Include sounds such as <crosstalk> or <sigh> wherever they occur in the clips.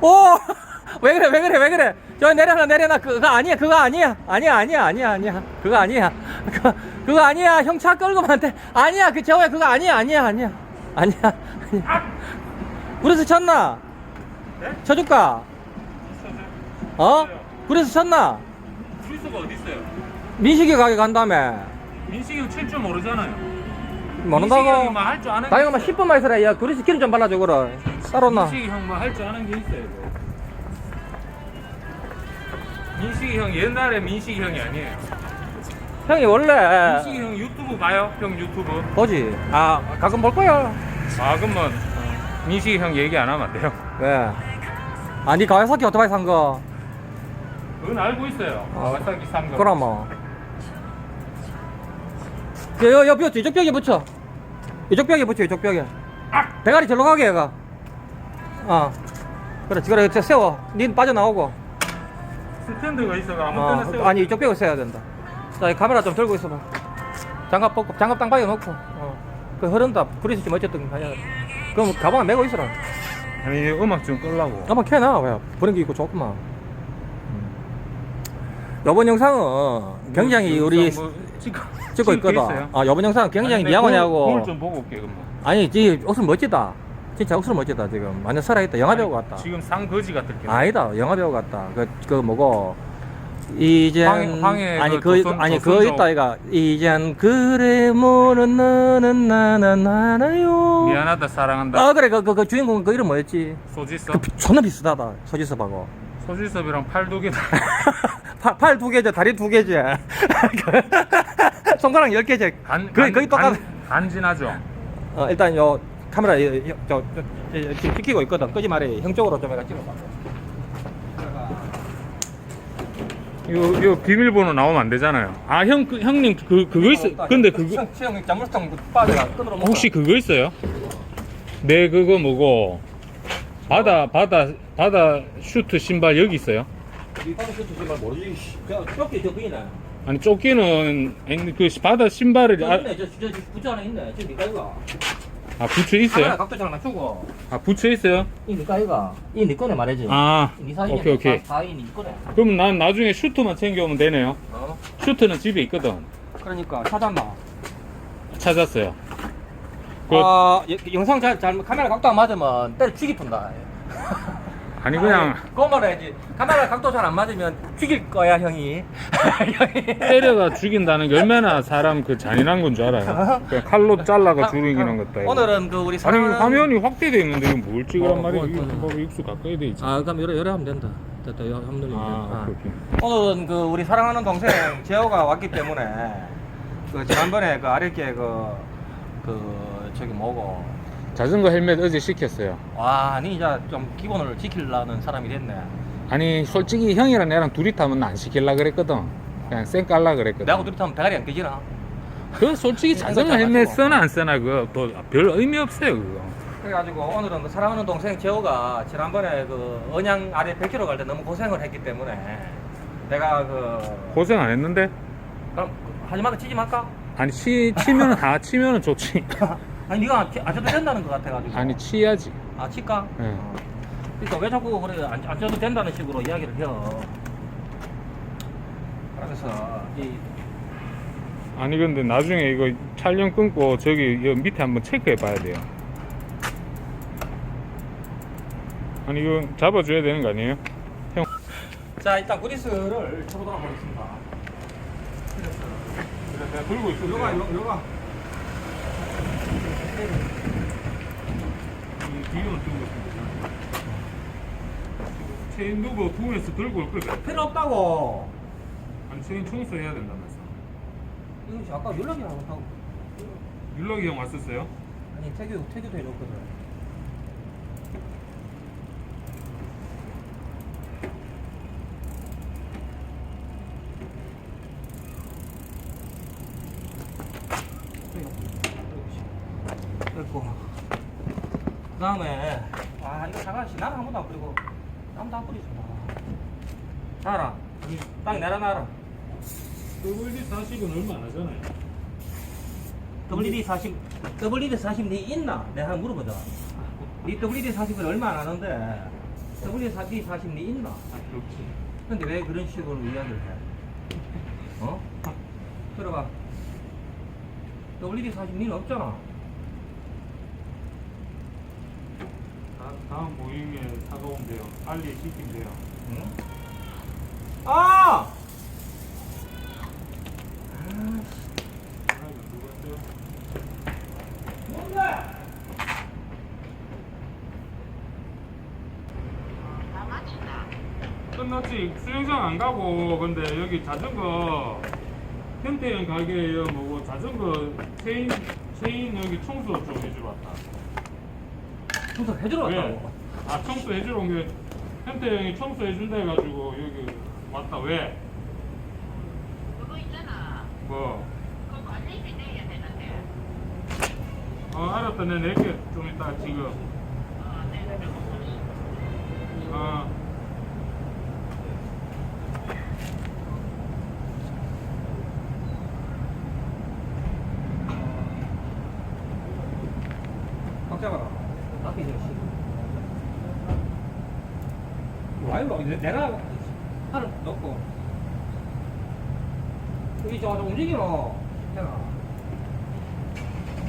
오! 왜 그래, 왜 그래, 왜 그래? 저 내려놔, 내려놔. 그거 아니야, 그거 아니야. 아니야, 아니야, 아니야, 아니야. 그거 아니야. 그거, 그거 아니야. 형 차 끌고 가면 안 돼. 아니야, 그, 저거야, 그거 아니야, 아니야, 아니야. 아니야, 아니야. 그래서 쳤나? 네? 쳐줄까? 어? 그래서 쳤나? 브리스가 어디 있어요? 민식이 가게 간 다음에. 민식이 형 칠 줄 모르잖아요. 모른다고? 막할줄 아는 게 다이가 막 있어요. 10분만 있어라. 야, 그래서 기름 좀 발라줘, 그래. 따로나. 민식이 형뭐할줄 아는 게 있어요. 이거. 민식이 형 옛날에 민식이 형이 아니에요. 형이 원래. 민식이 형 유튜브 봐요? 형 유튜브. 보지. 아, 가끔 볼 거야. 아 그러면 민식이 형 얘기 안 하면 안 돼요. 왜? 아, 니 가와사키 오토바이 산 거. 그건 알고 있어요. 어. 와사기 산 거. 그럼 뭐. 여, 여, 여, 붙여. 이쪽 벽에 붙여. 이쪽 벽에 붙여, 이쪽 벽에. 대가리 절로 가게, 얘가. 어. 그래, 그래, 저 세워. 닌 빠져나오고. 스탠드가 있어가 아무 어, 때나 세워. 아니, 이쪽 벽에 세워야 된다. 자, 이 카메라 좀 들고 있어봐. 장갑 벗고, 장갑 땅바닥에 놓고. 어. 그 흐른다. 그래서 좀 어쨌든 가야 그럼 가방에 메고 있어라. 아니 음악 좀 끌라고. 한번 켜놔, 왜? 분위기 있고 좋구만. 이번 영상은 굉장히 우리 뭐 찍고 찍고 있거든. 아, 이번 영상은 굉장히 미양하냐고. 거울 좀 보고 올게 그럼. 아니, 이 옷은 멋지다. 진짜 옷은 멋지다, 지금. 완전 살아있다. 영화 배우 같다. 지금 상 거지 같을 게. 아니다, 영화 배우 같다. 그, 그 뭐고. 이젠. 황해- 황해 아니, 그 그, 조선- 아니, 조선족. 있다, 이가. 이젠 그래, 모는 너는 나는 알아요. 미안하다 사랑한다. 아, 그래, 그, 그, 그 주인공 그 이름 뭐였지? 소지섭. 그, 비- 존나 비슷하다. 서지섭하고. 소지섭이랑 팔 두개 <laughs> 팔, 팔두 개죠, 다리 두 개죠. <laughs> 손가락 열 개죠. 간, 거의, 거의 똑같아. 간지나죠. 어, 일단 요 카메라 요, 요, 저, 저, 저, 지금 찍히고 있거든. 끄지 말이 형 쪽으로 좀 해가 찍어봐. 이거 이거 비밀번호 나오면 안 되잖아요. 아 형 그, 형님 그 그거 있어. 근데 그거 묶어. 혹시 그거 있어요? 내 그거 뭐고 바다 바다 바다 슈트 신발 여기 있어요? 이 바로 슈트 신발 모르지. 저 조끼 저 그이네. 아니 쫓기는 아니, 그 바다 신발을 저 아, 있네. 저, 저, 저 부츠 하나 있네. 저 니가 이거. 아 부츠 카메라 있어요? 각도 잘 맞추고. 아 부츠 있어요? 이 니가 이거. 이 니 거네 말이지. 아니 사이에 오케이 오케이. 사이 니 거네. 그럼 난 나중에 슈트만 챙겨오면 되네요. 어? 슈트는 집에 있거든. 그러니까 찾았나? 찾았어요. 그 아, 여- 영상 잘, 잘 카메라 각도 안 맞으면 때려 죽이 푼다. <laughs> 아니 그냥 그거 말해야지. 카메라 각도 잘 안 맞으면 죽일 거야 형이. <laughs> 형이. 때려가 죽인다는 게 얼마나 사람 그 잔인한 건 줄 알아요? 그냥 칼로 잘라가 죽이는 것도 아니고. 오늘은 그 우리 아니 사랑하는 화면이 확대돼 있는데 이거 뭘 찍으란 어, 말이야? 뭐, 이거 뭐. 뭐 육수 가까이 돼 있지. 아 그럼 여러 여러 하면 된다. 됐다 여 하면 되면 아. 오케이, 아. 오늘은 그 우리 사랑하는 동생 재호가 왔기 때문에 그 지난번에 그 아랫게 그, 그 저기 뭐고 자전거 헬멧 어제 시켰어요. 와 아니 이제 좀 기본을 지키려는 사람이 됐네. 아니 솔직히 형이랑 내랑 둘이 타면 안 시킬라 그랬거든. 그냥 쌩 깔라 그랬거든. 내하고 둘이 타면 대가리 안 깨지나? 그 솔직히 자전거 <laughs> 헬멧. 쓰나 안 쓰나 그거 뭐별 의미 없어요 그거. 그래가지고 오늘은 그 사랑하는 동생 재호가 지난번에 그 언양 아래 100km 갈 때 너무 고생을 했기 때문에 내가 그 고생 안 했는데? 그럼 하지 말까 치지 말까? 아니 치 치면은 다 치면은 좋지. <laughs> 아니 네가 안, 치- 안 쳐도 된다는 것 같아가지고 아니 치야지. 아 칠까? 네. 어. 그러니까 왜 자꾸 그래 안, 안 쳐도 된다는 식으로 이야기를 해요 그래서 이 아니 근데 나중에 이거 촬영 끊고 저기 여 밑에 한번 체크해 봐야 돼요. 아니 이거 잡아줘야 되는 거 아니에요? 형. 자 일단 그리스를 쳐보도록 하겠습니다 내가 들고 있어. 요가 요, 요가 뒤로는 들고 있습니다. 체인 누구 부에서 들고 올 거야. 필요 없다고 아니 체인 청소해야 된다면서. 이거 아까 연락이 안 왔다고 윤락이 형 왔었어요? 아니 태규 태규도 해줬거든 그리고 그 다음에 아 이거 잠깐씩 나는 한 번도 안 뿌리고 남도 안 뿌리지 나라 땅 내려놔라 WD 40은 얼마 안 하잖아요. WD 40 WD 40 니 있나? 내가 한번 물어보자. 니 WD 40을 얼마 안 하는데 WD 40 니 있나? 아, 그렇지. 근데 왜 그런 식으로 이야기를 해? 어? 들어봐. WD 40 니는 없잖아. 다, 다음 모임에 돼요. 빨리 시키면 돼요. 응? 아! 끝났지. 수영장 안 가고 근데 여기 자전거 현태형 가게에 뭐고 자전거 체인 체인 여기 청소 좀 해주러 왔다. 청소 해주러 왜? 왔다고. 아 청소 해주러 온 게 현태 형이 청소 해준다 해가지고 여기 왔다 왜? 그거 있잖아. 뭐? 그거 관리비 내야 되는데. 어 알았다 내 낼게 좀 이따 지금 어, 내가 어꽉 잡아라. 앞에 있는 씨. 와이로 내가 팔을 넣고 여기 저 움직이노. 해라.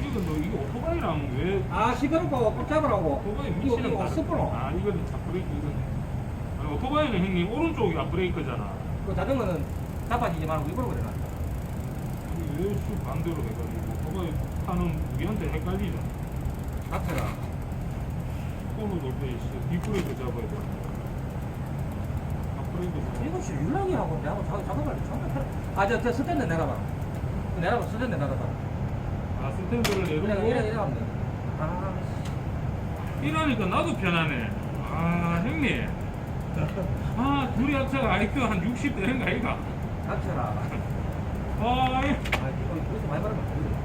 이거 너 이거 오토바이랑 왜 아 시끄럽고 꽉 잡으라고. 오토바이 이거 다르- 스프로. 아 이거는 앞브레이크 이거네 아니 오토바이는 형님 오른쪽이 앞브레이크잖아 그 자전거는 자빠지지 말고 입으로 그래놔. 아니 왜쭉 반대로 해가지고 오토바이 타는 우리한테 헷갈리잖아 앞에가. 코로 돌때 뒷브레이크 잡아야 돼 앞브레이크 잡아 이것이 율랑이하고 내하고 작- 작업을. 아저 저 스탠드 내려봐. 내려봐 스탠드 내려봐. 아 스탠드를 이래 내려고 이래 하면 돼. 아. 이러니까 나도 편하네 아 형님 아 둘이 합쳐가 IQ 한60 되는 거 아이가 닥쳐라. 아 예. 아, 이거 여기서 많이 바르면 안 돼.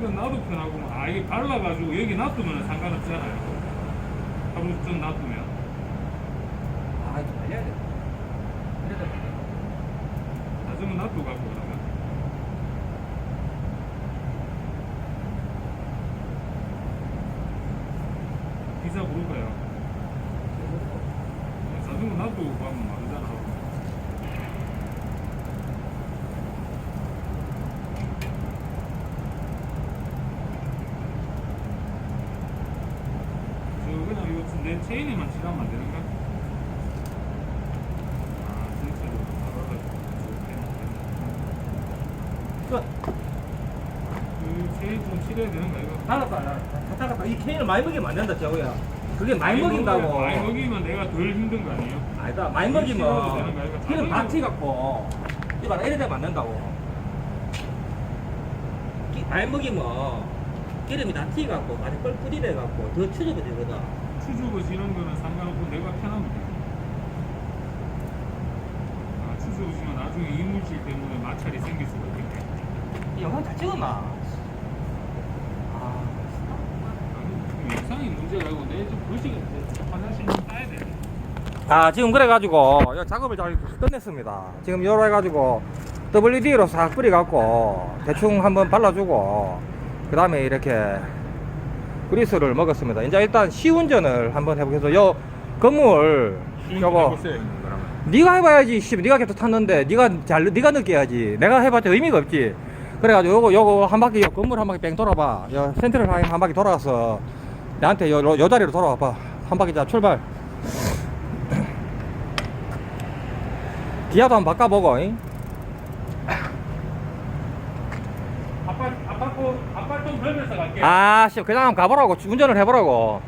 그러니까 나도 편하고 아 이게 발라가지고 여기 놔두면 상관없잖아요 하루 좀 놔두면 아, 이거 말려야 돼. 이래야 돼. 나중에 놔두고 가고 그러면. 기사 부를까요? 나중에 놔두고 가면 말이잖아. 저 그냥 이거 내 체인에만 칠하면 안 되는가? 아 진짜로 끝. 그 체인 좀 칠해야 되는 거 이거? 달랐다, 다 달랐다. 이 케인을 많이 먹이면 안 된다, 저거야. 그게 많이 먹인다고. 많이 먹이면 내가 덜 힘든 거 아니에요? 아니다, 많이 먹이면 다 나중에- 튀갖고. 이봐라, 이래 되면 안 된다고. 기- 많이 먹이면 기름이 다 튀갖고, 아주 뻘뿌리래갖고, 더 추접이 되거든. 추주고 지는 거는 상관없고 내가 편하면 돼. 아, 추주고 지면 나중에 이물질 때문에 마찰이 생길 수가 있겠네. 이 영상 잘 찍었나? 아. 영상이 문제가 아니고 내좀 글씨가 화장실 좀 따야 돼. 아 지금 그래가지고 요 작업을 잘 끝냈습니다 지금 요로 해가지고 WD로 싹 뿌려갖고 대충 한번 발라주고 그 다음에 이렇게 그리스를 먹었습니다 이제 일단 시운전을 한번 해보겠습니다 요 건물 요거. 네가 해봐야지 씨 네가 계속 탔는데 네가 잘 네가 느껴야지 내가 해봤자 의미가 없지 그래가지고 요거 요거 한 바퀴 요 건물 한 바퀴 뺑 돌아봐 요 센트럴 라인 한 바퀴 돌아가서 나한테 요, 요, 요 자리로 돌아와봐 한 바퀴 자 출발 <clears throat> 기아도 한번 바꿔보고 잉? 아빠, 아빠 거, 아빠 좀 걸면서 갈게. 아, 씨, 그냥 한번 가보라고. 운전을 해보라고.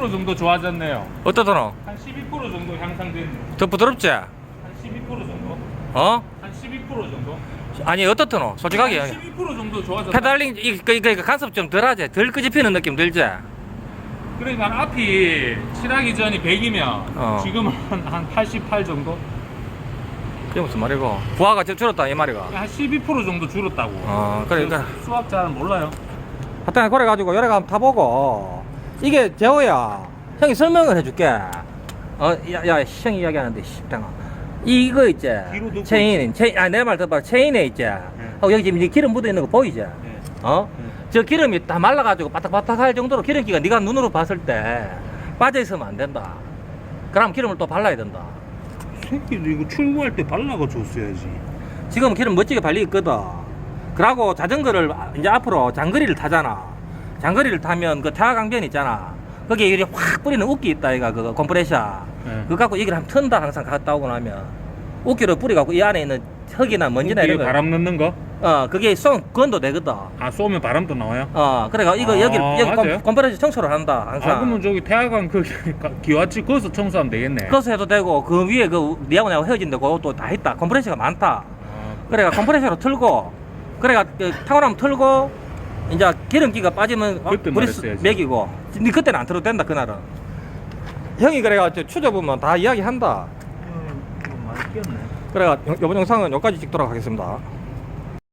프로 정도 좋아졌네요. 어떠더노? 한 12% 정도 향상됐네. 더 부드럽지? 한 12% 정도? 어? 한 12% 정도? 아니, 어떻더노? 솔직하게. 한12% 정도 좋아졌다. 페달링, 이, 그, 그, 그 간섭 좀 덜 하지? 덜 끄집히는 느낌 들지? 그러니까 앞이 칠하기 전이 100이면 어. 지금은 한, 한88 정도? 그게 무슨 말이고. 부하가 좀 줄었다, 이 말이가. 한 12% 정도 줄었다고. 어, 그러니까. 수- 수학 잘 몰라요. 하여튼, 그래가지고, 여러 가 한번 타보고. 이게, 재호야. 형이 설명을 해줄게. 어, 야, 야, 형이 이야기하는데, 씨, 땡아. 이거 있지 체인 체인 아내 말 들어봐 체인에 있지 하고 여기 지금 이제 기름 묻어 있는 거 보이지 예. 어? 저 기름이 다 말라가지고 바닥바닥할 정도로 기름기가 네가 눈으로 봤을 때 빠져 있으면 안 된다 그럼 기름을 또 발라야 된다 새끼도 이거 출고할 때 발라가 줬어야지. 지금 기름 멋지게 발리 있거든. 그러고 자전거를 이제 앞으로 장거리를 타잖아. 장거리를 타면 그 타강변 있잖아. 거기에 이렇게 확 뿌리는 웃기 있다, 이가 그거 컴프레셔. 네. 그거 갖고 이걸 한번 튼다 항상 갔다 오고 나면 웃기를 뿌리갖고 이 안에 있는 흙이나 먼지나 이런 거. 바람 넣는 거? 어, 그게 쏜 건도 되거든. 아 쏘면 바람도 나와요? 어, 그래가 이거 아, 여기 여기 맞아요? 컴, 컴프레셔 청소를 한다 항상. 아 그러면 저기 태화강 그 <laughs> 기와치 거기서 청소하면 되겠네. 그것도 해도 되고 그 위에 그 니하고 내하고 헤어진데 그것도 다 있다. 컴프레셔가 많다. 아, 그래가 컴프레셔로 틀고 그래가 그 타고 나면 틀고 이제 기름기가 빠지면 어, 그때 브리스 말했어야지. 매기고 니 그때는 안 틀어도 된다 그날은 형이 그래가 저 추저보면 다 이야기한다 음, 이거 많이 끼었네. 그래가 요- 요번 영상은 여기까지 찍도록 하겠습니다